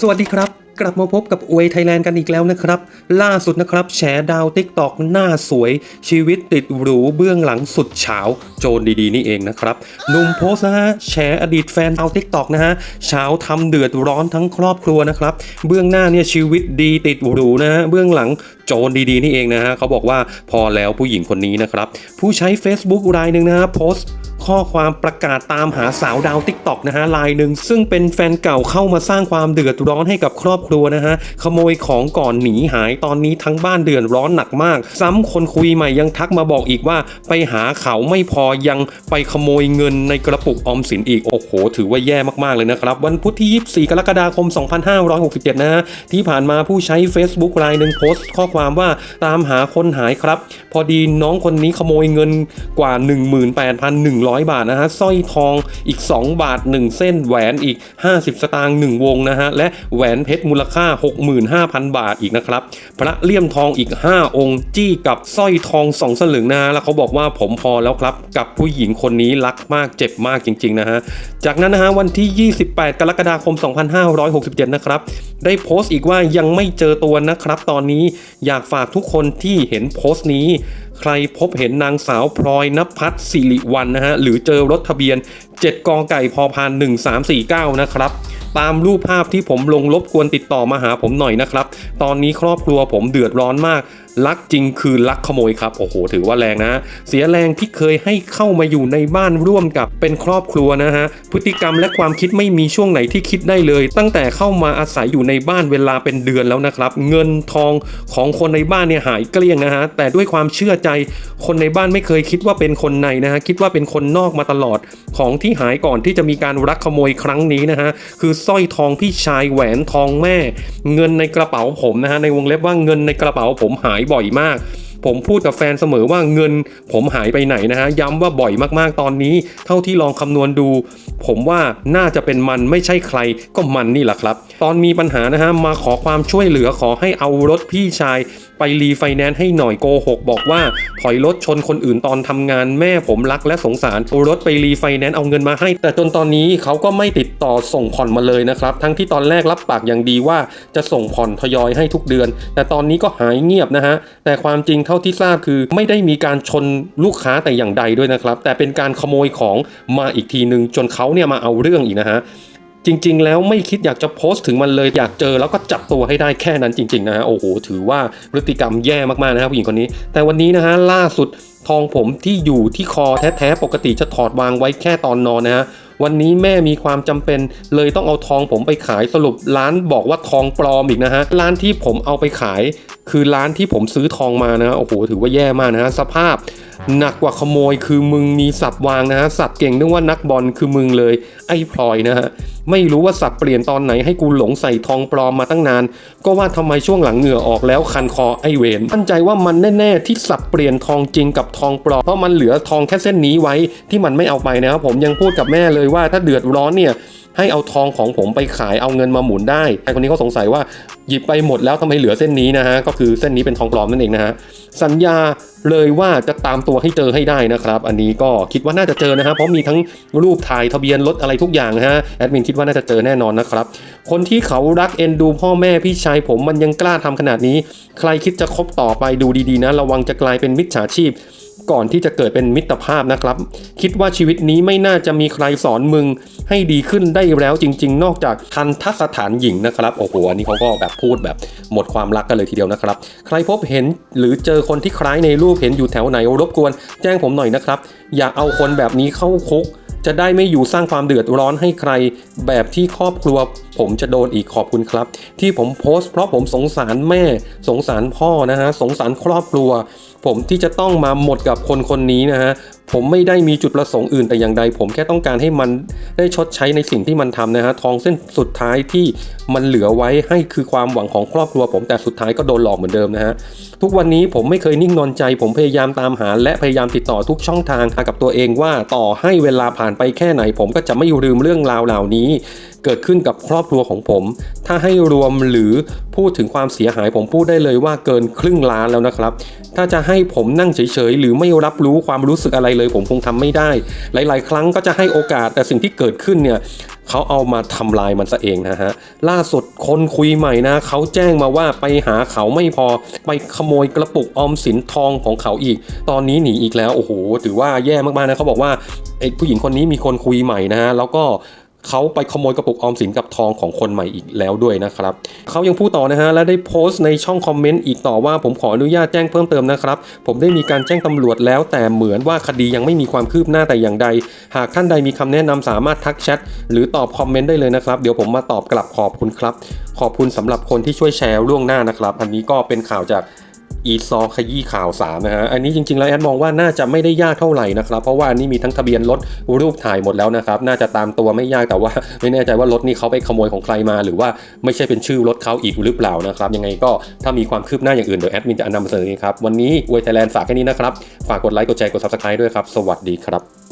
สวัสดีครับ กลับมาพบกับอวยไทยแลนด์กันอีกแล้วนะครับ ล่าสุดนะครับแฉดาวติ๊กตอกหน้าสวย ชีวิตติดหรูเบื้องหลังสุดเฉาโจรดีๆ นี่เองนะครับหนุ่มโพสนะฮะแฉอดีตแฟนดาวติ๊กตอกนะฮะเช้าทำเดือดร้อนทั้งครอบครัวนะครับ เบื้องหน้าเนี่ยชีวิตดีติดหรูนะฮะเบื้องหลังโจรดีๆ นี่เองนะฮะเขาบอกว่าพอแล้วผู้หญิงคนนี้นะครับผู้ใช้ Facebook รายหนึ่งนะฮะโพส ข้อความประกาศตามหาสาวดาวติ๊กต็อกนะฮะลายหนึ่งซึ่งเป็นแฟนเก่าเข้ามาสร้างความเดือดร้อนให้กับครอบครัวนะฮะขโมยของก่อนหนีหายตอนนี้ทั้งบ้านเดือดร้อนหนักมาก ซ้ำคนคุยใหม่ยังทักมาบอกอีกว่า ไปหาเขาไม่พอยังไปขโมยเงินในกระปุกออมสินอีกโอ้โห ถือว่าแย่มากๆเลยนะครับวันพุธที่ 24 กรกฎาคม 2567 นะฮะที่ผ่านมาผู้ใช้ Facebook รายหนึ่งโพสต์ข้อความว่าตามหาคนหายครับ พอดีน้องคนนี้ขโมยเงินกว่า 18,100บาทนะฮะสร้อยทองอีก 2 บาท 1 เส้นแหวนอีก 50 สตางค์1วงนะฮะและแหวนเพชรมูลค่า 65,000 บาทอีกนะครับพระเลี่ยมทองอีก 5 องค์ จี้กับสร้อยทอง2สลึงนะฮะแล้วเขาบอกว่าผมพอแล้วครับ กับผู้หญิงคนนี้รักมากเจ็บมากจริงๆนะฮะจากนั้นนะฮะวันที่ 28 กรกฎาคม 2567 นะครับได้โพสต์อีกว่ายังไม่เจอตัวนะครับ ตอนนี้อยากฝากทุกคนที่เห็นโพสต์นี้ ใครพบเห็นนางสาวพลอยนภัสสิริวันนะฮะ หรือเจอรถทะเบียน 7 กอไก่พอพาน 1349 นะครับ ตามรูปภาพที่ผมลงลบกวนติดต่อมาหาผมหน่อยนะครับ ตอนนี้ครอบครัวผมเดือดร้อนมาก ลักจริงคือลักขโมยครับ โอ้โห ถือว่าแรงนะ เสียแรงที่เคยให้เข้ามาอยู่ในบ้านร่วมกับเป็นครอบครัวนะฮะ พฤติกรรมและความคิดไม่มีช่วงไหนที่คิดได้เลย ตั้งแต่เข้ามาอาศัยอยู่ในบ้านเวลาเป็นเดือนแล้วนะครับ เงินทองของคนในบ้านเนี่ยหายเกลี้ยงนะฮะ แต่ด้วยความเชื่อใจ คนในบ้านไม่เคยคิดว่าเป็นคนในนะฮะ คิดว่าเป็นคนนอกมาตลอด ของที่หายก่อนที่จะมีการรักขโมยครั้งนี้นะฮะ คือสร้อยทองพี่ชายแหวนทองแม่ เงินในกระเป๋าผมนะฮะ ในวงเล็บว่าเงินในกระเป๋าผมหายบ่อยมาก ผมพูดกับแฟนเสมอว่าเงินผมหายไปไหนนะฮะ ย้ำว่าบ่อยมากๆตอนนี้ เท่าที่ลองคำนวณดู ผมว่าน่าจะเป็นมันไม่ใช่ใครก็มันนี่แหละครับ ตอนมีปัญหานะฮะ มาขอความช่วยเหลือขอให้เอารถพี่ชาย ไปรีไฟแนนซ์ให้หน่อยโกหกบอกว่า ถอยรถชนคนอื่นตอนทำงานแม่ผมรักและสงสารเอารถไปรีไฟแนนซ์เอาเงินมาให้ แต่จนตอนนี้เขาก็ไม่ติดต่อส่งผ่อนมาเลยนะครับ ทั้งที่ตอนแรกรับปากอย่างดีว่าจะส่งผ่อนทยอยให้ทุกเดือน แต่ตอนนี้ก็หายเงียบนะฮะแต่ความจริงเท่าที่ทราบคือ ไม่ได้มีการชนลูกค้าแต่อย่างใดด้วยนะครับ แต่เป็นการขโมยของมาอีกทีหนึ่งจนเขาเนี่ยมาเอาเรื่องอีกนะฮะจริง ๆ แล้วไม่คิดอยากจะโพสต์ถึงมันเลยอยากเจอแล้วก็จับตัวให้ได้แค่นั้นจริง ๆ นะฮะโอ้โห ถือว่าพฤติกรรมแย่มาก ๆ นะครับผู้หญิงคนนี้ แต่วันนี้นะฮะล่าสุดทองผมที่อยู่ที่คอแท้ๆปกติจะถอดวางไว้แค่ตอนนอนนะฮะวันนี้แม่มีความจำเป็น เลยต้องเอาทองผมไปขายสรุปร้านบอกว่าทองปลอมอีกนะฮะร้านที่ผมเอาไปขาย คือร้านที่ผมซื้อทองมานะฮะโอ้โหถือว่าแย่มากนะฮะสภาพหนักกว่าขโมยคือมึงมีสับวางนะฮะสับเก่งนึกว่านักบอลคือมึงเลย ไอ้พลอยนะฮะไม่รู้ว่าสับเปลี่ยนตอนไหนให้กูหลงใส่ทองปลอมมาตั้งนาน ก็ว่าทำไมช่วงหลังเหงื่อออกแล้วคันคอไอเวนมั่นใจว่ามันแน่ๆที่สับเปลี่ยนทองจริงกับทองปลอมเพราะมันเหลือทองแค่เส้นนี้ไว้ที่มันไม่เอาไปนะครับผมยังพูดกับแม่เลยว่าถ้าเดือดร้อนเนี่ยให้เอาทองของผมไปขายเอาเงินมาหมุนได้ไอคนนี้เขาสงสัยว่า หยิบไปหมดแล้วทำไมเหลือเส้นนี้นะฮะก็คือเส้นนี้เป็นทองปลอมนั่นเองนะฮะสัญญาเลยว่าจะตามตัวให้เจอให้ได้นะครับ อันนี้ก็คิดว่าน่าจะเจอนะฮะเพราะมีทั้งรูปถ่ายทะเบียนรถอะไรทุกอย่างะฮะแอดมินคิดว่าน่าจะเจอแน่นอนนะครับ คนที่เขารักเอ็นดูพ่อแม่พี่ชายผมมันยังกล้าทำขนาดนี้ ใครคิดจะคบต่อไปดูดีๆนะ ระวังจะกลายเป็นมิจฉาชีพ ก่อนที่จะเกิดเป็นมิตรภาพนะครับ คิดว่าชีวิตนี้ไม่น่าจะมีใครสอนมึงให้ดีขึ้นได้แล้วจริง ๆ นอกจากทันทสถานหญิงนะครับโอ้โหอันนี้เขาก็แบบพูดแบบหมดความรักกันเลยทีเดียวนะครับ ใครพบเห็นหรือเจอคนที่คล้ายในรูปเห็นอยู่แถวไหนรบกวน แจ้งผมหน่อยนะครับ อย่าเอาคนแบบนี้เข้าคุกจะได้ไม่อยู่สร้างความเดือดร้อนให้ใคร แบบที่ครอบครัว ผมจะโดนอีกขอบคุณครับ ที่ผมโพสต์เพราะผมสงสารแม่สงสารพ่อนะฮะสงสารครอบครัว ผมที่จะต้องมาหมดกับคนคนนี้นะฮะผมไม่ได้มีจุดประสงค์อื่นแต่อย่างใด ผมแค่ต้องการให้มันได้ชดใช้ในสิ่งที่มันทำนะฮะทองเส้นสุดท้ายที่มันเหลือไว้ให้คือความหวังของครอบครัว ผมแต่สุดท้ายก็โดนหลอกเหมือนเดิมนะฮะทุกวันนี้ผมไม่เคยนิ่งนอนใจ ผมพยายามตามหา และพยายามติดต่อทุกช่องทางกับตัวเองว่าต่อให้เวลาผ่านไปแค่ไหน ผมก็จะไม่ลืมเรื่องราวเหล่านี้ เกิดขึ้นกับครอบครัวของผม ถ้าให้รวมหรือพูดถึงความเสียหายผมพูดได้เลยว่าเกินครึ่งล้านแล้วนะครับ ถ้าจะให้ผมนั่งเฉยๆหรือไม่รับรู้ความรู้สึกอะไรเลย ผมคงทำไม่ได้ หลาย ๆ ครั้งก็จะให้โอกาสแต่สิ่งที่เกิดขึ้นเนี่ยเขาเอามาทำลายมันซะเองนะฮะ ล่าสุดคนคุยใหม่นะ เขาแจ้งมาว่าไปหาเขาไม่พอ ไปขโมยกระปุกออมสินทองของเขาอีก ตอนนี้หนีอีกแล้ว โอ้โห ถือว่าแย่มากๆนะ เขาบอกว่าไอ้ผู้หญิงคนนี้มีคนคุยใหม่นะฮะ แล้วก็ เขาไปขโมยกระปุกออมสินกับทองของคนใหม่อีกแล้วด้วยนะครับเขายังพูดต่อนะฮะและได้โพสต์ในช่องคอมเมนต์อีกต่อว่าผมขออนุญาตแจ้งเพิ่มเติมนะครับผมได้มีการแจ้งตำรวจแล้ว แต่เหมือนว่าคดียังไม่มีความคืบหน้าแต่อย่างใด หากท่านใดมีคำแนะนำสามารถทักแชทหรือตอบคอมเมนต์ได้เลยนะครับเดี๋ยวผมมาตอบกลับขอบคุณครับ ขอบคุณสำหรับคนที่ช่วยแชร์ล่วงหน้านะครับ อันนี้ก็เป็นข่าวจาก อีซอขยี้ข่าว3นะฮะ อันนี้จริงๆ แล้วแอดมองว่าน่าจะไม่ได้ยากเท่าไหร่นะครับ เพราะว่าอันนี่มีทั้งทะเบียนรถรูปถ่ายหมดแล้วนะครับ น่าจะตามตัวไม่ยากแต่ว่า ไม่แน่ใจว่ารถนี่เขาไปขโมยของใครมา หรือว่าไม่ใช่เป็นชื่อรถเขาอีกหรือเปล่านะครับ ยังไงก็ถ้ามีความคืบหน้าอย่างอื่นเดี๋ยวแอดมินจะนำมาเสนอเองครับ วันนี้อวยไทยแลนด์ฝากแค่นี้นะครับ ฝากกดไลค์ กดแชร์ กดซับสไคร b e ด้วยครับ สวัสดีครับ